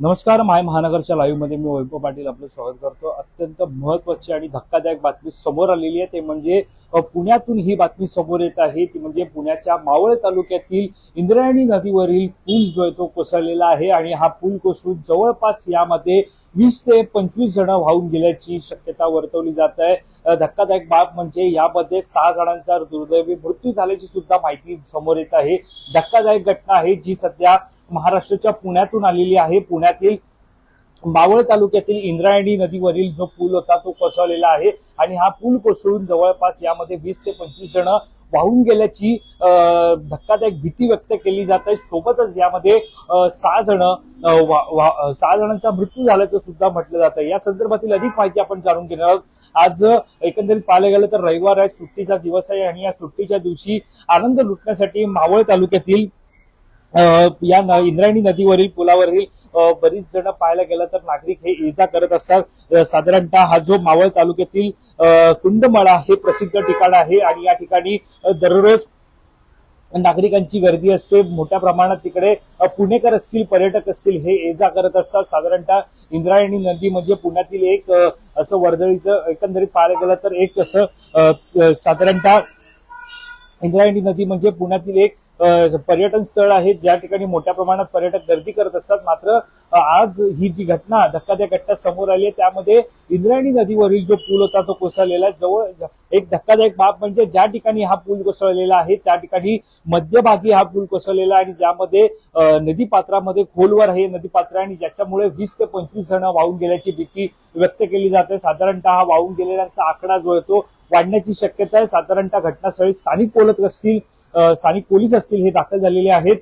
नमस्कार माय महानगरच्या लाईव्हमध्ये मी वैभव पाटील आपलं स्वागत करतो. अत्यंत महत्वाची आणि धक्कादायक बातमी समोर आलेली आहे. ते म्हणजे पुण्यातून ही बातमी समोर येत आहे. ती म्हणजे पुण्याच्या मावळ तालुक्यातील इंद्रायणी नदीवरील पूल जो आहे तो कोसळलेला आहे आणि हा पूल कोसळून जवळपास यामध्ये वीस ते पंचवीस जण वाहून गेल्याची शक्यता वर्तवली जात आहे. धक्कादायक बाब म्हणजे यामध्ये सहा जणांचा दुर्दैवी मृत्यू झाल्याची सुद्धा माहिती समोर येत आहे. धक्कादायक घटना आहे जी सध्या महाराष्ट्राच्या पुण्यातून आलेली आहे. पुण्यातील मावळ तालुक्यातील इंद्रायणी नदीवरील जो पूल होता तो कोसळलेला आहे आणि हा पूल कोसळून जवळपास यामध्ये वीस ते पंचवीस जण वाहून गेल्याची धक्कादायक भीती व्यक्त केली जात आहे. सोबतच यामध्ये सहा जण वा- वा- सहा जणांचा मृत्यू झाल्याचं सुद्धा म्हटलं जात आहे. या संदर्भातील अधिक माहिती आपण जाणून घेणार आहोत. आज एकंदरीत पाहायला गेलं तर रविवार आहे सुट्टीचा दिवस आहे आणि या सुट्टीच्या दिवशी आनंद लुटण्यासाठी मावळ तालुक्यातील या न- इंद्रायणी नदीवरील पुलावरील बरीच जण पाहायला गेलं तर नागरिक हे ये जा करत असतात. साधारणतः हा जो मावळ तालुक्यातील कुंडमळा हे प्रसिद्ध ठिकाण आहे आणि या ठिकाणी दररोज नागरिकांची गर्दी असते. मोठ्या प्रमाणात तिकडे पुणेकर असतील पर्यटक असतील हे ये जा करत असतात. साधारणतः इंद्रायणी नदी म्हणजे पुण्यातील एक असं वर्दळीचं एकंदरीत पाहायला गेलं तर एक असं साधारणतः इंद्रायणी नदी म्हणजे पुण्यातील एक पर्यटन स्थळ आहे ज्या ठिकाणी मोठ्या प्रमाणात पर्यटक गर्दी करत असतात. मात्र आज ही जी घटना धक्कादायक घटना समोर आली आहे त्यामध्ये इंद्रायणी नदीवरील जो पूल होता तो कोसळलेला आहे. जवळ एक धक्कादायक बाब म्हणजे ज्या ठिकाणी हा पूल कोसळलेला आहे त्या ठिकाणी मध्यभागी हा पूल कोसळलेला आणि ज्यामध्ये नदी नदीपात्रामध्ये खोलवर आहे. नदीपात्र आणि ज्याच्यामुळे वीस ते पंचवीस जण वाहून गेल्याची भीती व्यक्त केली जाते साधारणतः हा वाहून गेलेल्यांचा आकडा जो आहे तो वाढण्याची शक्यता आहे. साधारणतः घटनास्थळी स्थानिक पोलत असतील स्थानिक पोलीस असतील हे दाखल झालेले आहेत.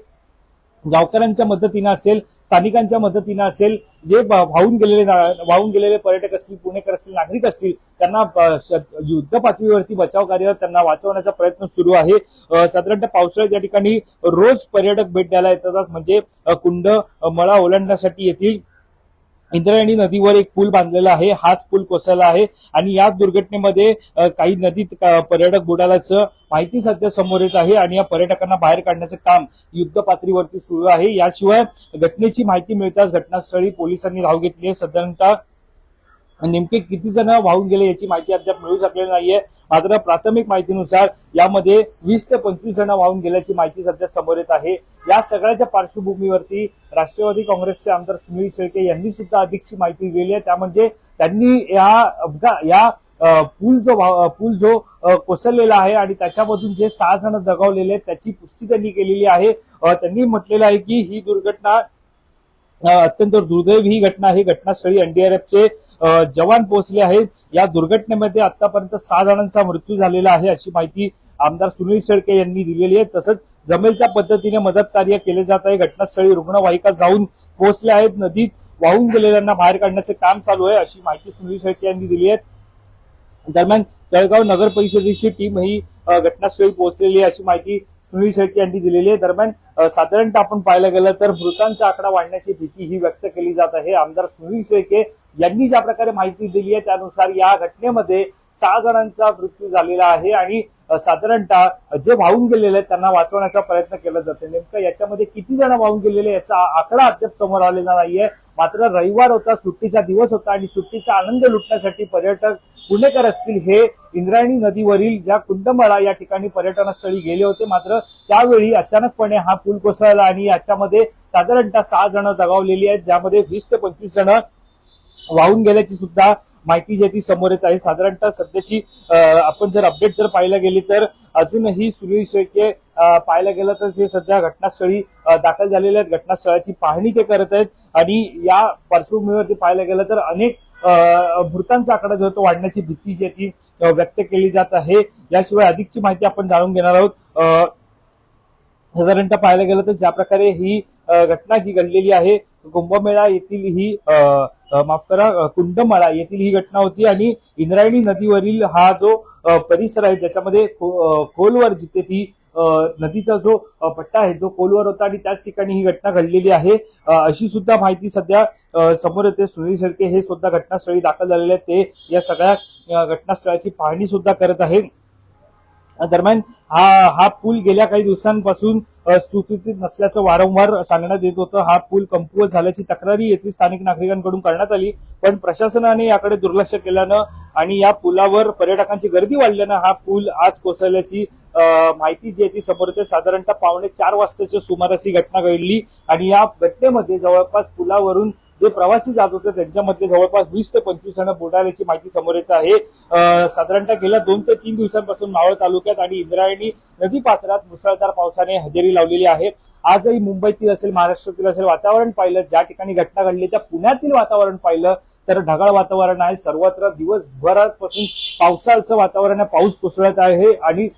गावकऱ्यांच्या मदतीनं असेल स्थानिकांच्या मदतीनं असेल जे वाहून गेलेले वाहून गेलेले पर्यटक असतील पुणेकर असतील नागरिक असतील त्यांना श- युद्ध पातळीवरती बचाव कार्य त्यांना वाचवण्याचा प्रयत्न सुरू आहे. साधारणतः पावसाळ्यात या ठिकाणी रोज पर्यटक भेट द्यायला येतात म्हणजे कुंड मळा ओलांडण्यासाठी येथील इंद्रायणी नदीवर एक पूल बांधलेला आहे हाच पूल कोसळला आहे आणि या दुर्घटनेमध्ये काही नदीत पर्यटक बुडाल्याचं माहिती सध्या समोर येत आहे आणि या पर्यटकांना बाहेर काढण्याचं काम युद्ध पातळीवरती सुरू आहे. याशिवाय घटनेची माहिती मिळताच घटनास्थळी पोलिसांनी धाव घेतली आहे. साधारणतः नेमके किती जण वाहून गेले याची माहिती अद्याप मिळू शकलेली नाहीये. मात्र प्राथमिक माहितीनुसार यामध्ये वीस ते पंचवीस जण वाहून गेल्याची माहिती सध्या समोर येत आहे. या सगळ्याच्या पार्श्वभूमीवरती राष्ट्रवादी काँग्रेसचे आमदार सुनील शेळके यांनी सुद्धा अधिकची माहिती दिली आहे. त्या म्हणजे त्यांनी या अपघात या पूल जो वा- पूल जो कोसळलेला आहे आणि त्याच्यामधून जे सहा जण दगावलेले आहेत त्याची पुष्टी त्यांनी केलेली आहे. त्यांनी म्हटलेलं आहे की ही दुर्घटना अत्यंत दुर्दैवी ही घटना आहे घटनास्थळी एनडीआरएफचे जवान पोहोचले आहेत. या दुर्घटनेमध्ये आतापर्यंत सहा जणांचा मृत्यू झालेला आहे अशी माहिती आमदार सुनील शेळके यांनी दिलेली आहे. तसंच जमेल त्या पद्धतीने मदत कार्य केले जात आहे. घटनास्थळी रुग्णवाहिका जाऊन पोहोचल्या आहेत. नदीत वाहून गेलेल्यांना बाहेर काढण्याचे काम चालू आहे अशी माहिती सुनील शेळके यांनी दिली आहे. दरम्यान जळगाव नगर परिषदेची टीम ही घटनास्थळी पोहोचलेली आहे अशी माहिती सुनील शेट्टी यांनी दिलेली आहे. दरम्यान साधारणतः आपण पाहायला गेलं तर मृतांचा आकडा वाढण्याची भीती ही व्यक्त केली जात आहे. आमदार सुनील शेळके यांनी ज्या प्रकारे माहिती दिली आहे त्यानुसार या घटनेमध्ये सहा जणांचा मृत्यू झालेला आहे आणि साधारणतः जे वाहून गेलेले आहेत त्यांना वाचवण्याचा प्रयत्न केला जातो. नेमकं याच्यामध्ये किती जण वाहून गेलेले याचा आकडा अद्याप समोर आलेला नाहीये. मात्र रविवार होता सुट्टीचा दिवस होता आणि सुट्टीचा आनंद लुटण्यासाठी पर्यटक पुणेकर असतील हे इंद्रायणी नदीवरील ज्या कुंडमळा या ठिकाणी पर्यटनस्थळी गेले होते. मात्र त्यावेळी अचानकपणे हा पूल कोसळला आणि याच्यामध्ये साधारणतः सहा जण दगावलेली आहेत ज्यामध्ये वीस ते पंचवीस जण वाहून गेल्याची सुद्धा माहिती जी आहे ती समोर येत आहे. साधारणतः सध्याची आपण जर अपडेट जर पाहायला गेली तर अजूनही सुनील शेळके पाहायला गेलं तर ते सध्या घटनास्थळी दाखल झालेले आहेत घटनास्थळाची पाहणी ते करत आहेत. आणि या पार्श्वभूमीवरती पाहायला गेलं तर अनेक अं, मृतांचा आकडा जो तो वाढण्याची भीती जी आहे ती व्यक्त केली जात आहे. याशिवाय अधिकची माहिती आपण जाणून घेणार आहोत. अं, साधारणतः पाहायला गेलं तर ज्या प्रकारे ही घटना जी घडलेली आहे कुंभमेळा येथील ही माफ करा कुंडमाळा येथील ही घटना होती आणि इंद्रायणी नदीवरील हा जो परिसर आहे ज्याच्यामध्ये खो- खोलवर जिथे ती नदीचा जो पट्टा आहे जो खोलवर होता आणि त्याच ठिकाणी ही घटना घडलेली आहे. अशी सुद्धा माहिती सध्या समोर येते. सुनील शेळके हे सुद्धा घटनास्थळी दाखल झालेले आहेत. ते या सगळ्या घटनास्थळाची पाहणी सुद्धा करत आहेत. दरम्यान हा हा पूल गेल्या काही दिवसांपासून अ, सुस्थितीत नसल्याचं वारंवार सांगण्यात येत होतं. हा पूल कमकुवत झाल्याची तक्रारी येथील स्थानिक नागरिकांकडून करण्यात आली. पण प्रशासनाने याकडे दुर्लक्ष केल्यानं आणि या पुलावर पर्यटकांची गर्दी वाढल्यानं हा पूल आज कोसळल्याची माहिती जी आहे ती समोर येते. साधारणतः पावणे चार वाजताच्या सुमारास ही घटना घडली आणि या घटनेमध्ये जवळपास पुलावरून जे प्रवासी जात होते त्यांच्यामध्ये जवळपास वीस ते पंचवीस जण बुडाल्याची माहिती समोर येत आहे. साधारणतः गेल्या दोन ते तीन दिवसांपासून मावळ तालुक्यात आणि इंद्रायणी नदी पात्रात मुसळधार पावसाने हजेरी लावलेली आहे. आजही मुंबईतील असेल महाराष्ट्रातील असेल वातावरण पाहिलं ज्या ठिकाणी घटना घडली त्या पुण्यातील वातावरण पाहिलं तर ढगाळ वातावरण आहे. सर्वत्र दिवसभरापासून पावसाचं वातावरण आहे पाऊस कोसळत आहे आणि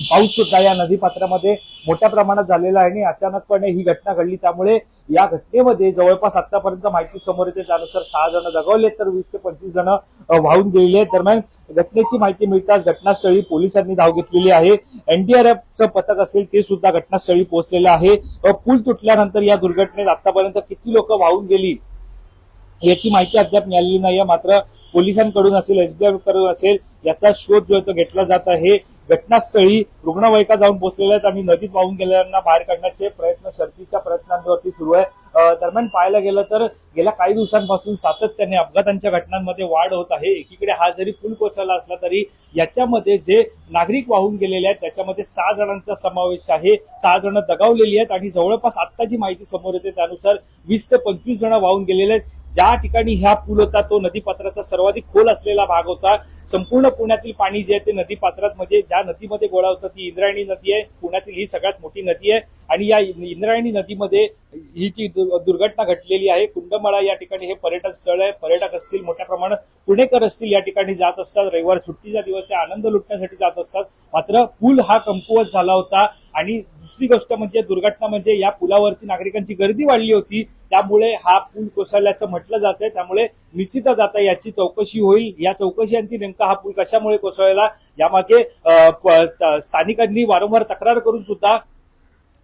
पाऊस सुद्धा या नदीपात्रामध्ये मोठ्या प्रमाणात झालेला आहे आणि अचानकपणे ही घटना घडली. त्यामुळे या घटनेमध्ये जवळपास आतापर्यंत माहिती समोर येते. त्यानुसार सहा जण दगावले तर वीस ते पंचवीस जण वाहून गेलेले आहेत. दरम्यान घटनेची माहिती मिळताच घटनास्थळी पोलिसांनी धाव घेतलेली आहे. एनडीआरएफचं पथक असेल ते सुद्धा घटनास्थळी पोहोचलेलं आहे. पूल तुटल्यानंतर या दुर्घटनेत आतापर्यंत किती लोक वाहून गेली याची माहिती अद्याप मिळालेली नाही मात्र पोलिसांकडून असेल एसबीआयकडून असेल याचा शोध जो आहे तो घेतला जात आहे. घटनास्थळी रुग्णवाहिका जाऊन पोहोचलेल्या आहेत आणि नदीत वाहून गेलेल्यांना बाहेर काढण्याचे प्रयत्न शर्थीच्या प्रयत्नांवरती सुरू आहे. दरम्यान पाहायला गेलं तर गेल्या काही दिवसांपासून सातत्याने अपघातांच्या घटनांमध्ये वाढ होत आहे. एकीकडे हा जरी पूल कोसळला असला तरी याच्यामध्ये जे नागरिक वाहून गेलेले आहेत त्याच्यामध्ये सहा जणांचा समावेश आहे. सहा जण दगावलेली आहेत आणि जवळपास आत्ता जी माहिती समोर येते त्यानुसार वीस ते पंचवीस जण वाहून गेलेले आहेत. ज्या ठिकाणी ह्या पूल होता तो नदीपात्राचा सर्वाधिक खोल असलेला भाग होता. संपूर्ण पुण्यातील पाणी जे आहे ते नदीपात्रात म्हणजे ज्या नदीमध्ये गोळा होतं ती इंद्रायणी नदी आहे. पुण्यातील ही सगळ्यात मोठी नदी आहे. आणि या इंद्रायणी नदीमध्ये ही जी दु- दुर्घटना घडलेली आहे कुंडमळा या ठिकाणी हे पर्यटन स्थळ आहे. पर्यटक असतील मोठ्या प्रमाणात पुणेकर असतील या ठिकाणी जात असतात. रविवार सुट्टीचा दिवस आहे आनंद लुटण्यासाठी जात असतात. मात्र पूल हा कमकुवत झाला होता. आणि दुसरी गोष्ट म्हणजे दुर्घटना म्हणजे या पुलावरती नागरिकांची गर्दी वाढली होती. त्यामुळे हा पूल कोसळल्याचं म्हटलं जात आहे त्यामुळे निश्चितच आता याची चौकशी होईल. या चौकशीअंती नेमका हा पूल कशामुळे कोसळला? यामागे प- स्थानिकांनी वारंवार तक्रार करून सुद्धा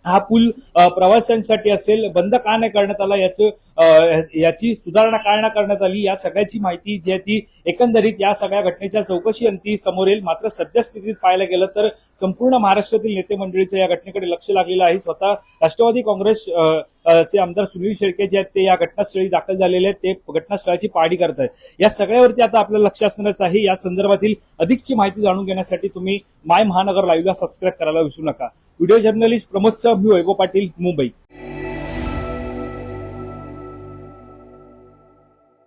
हा पूल प्रवाशांसाठी असेल बंद का नाही करण्यात आला याचं याची सुधारणा का नाही करण्यात आली या सगळ्याची माहिती जी आहे ती एकंदरीत या सगळ्या घटनेच्या चौकशी अंती समोर येईल. मात्र सद्यस्थितीत पाहायला गेलं तर संपूर्ण महाराष्ट्रातील नेते मंडळीचं या घटनेकडे लक्ष लागलेलं आहे. स्वतः राष्ट्रवादी काँग्रेस चे आमदार सुनील शेळके जे आहेत ते या घटनास्थळी दाखल झालेले आहेत. ते घटनास्थळाची पाहणी करत आहेत या सगळ्यावरती आता आपलं लक्ष असणारच आहे. या संदर्भातील अधिकची माहिती जाणून घेण्यासाठी तुम्ही माय महानगर लाईव्हला सबस्क्राईब करायला विसरू नका. व्हिडिओ जर्नलिस्ट प्रमोद सह मी वैभव पाटील मुंबई.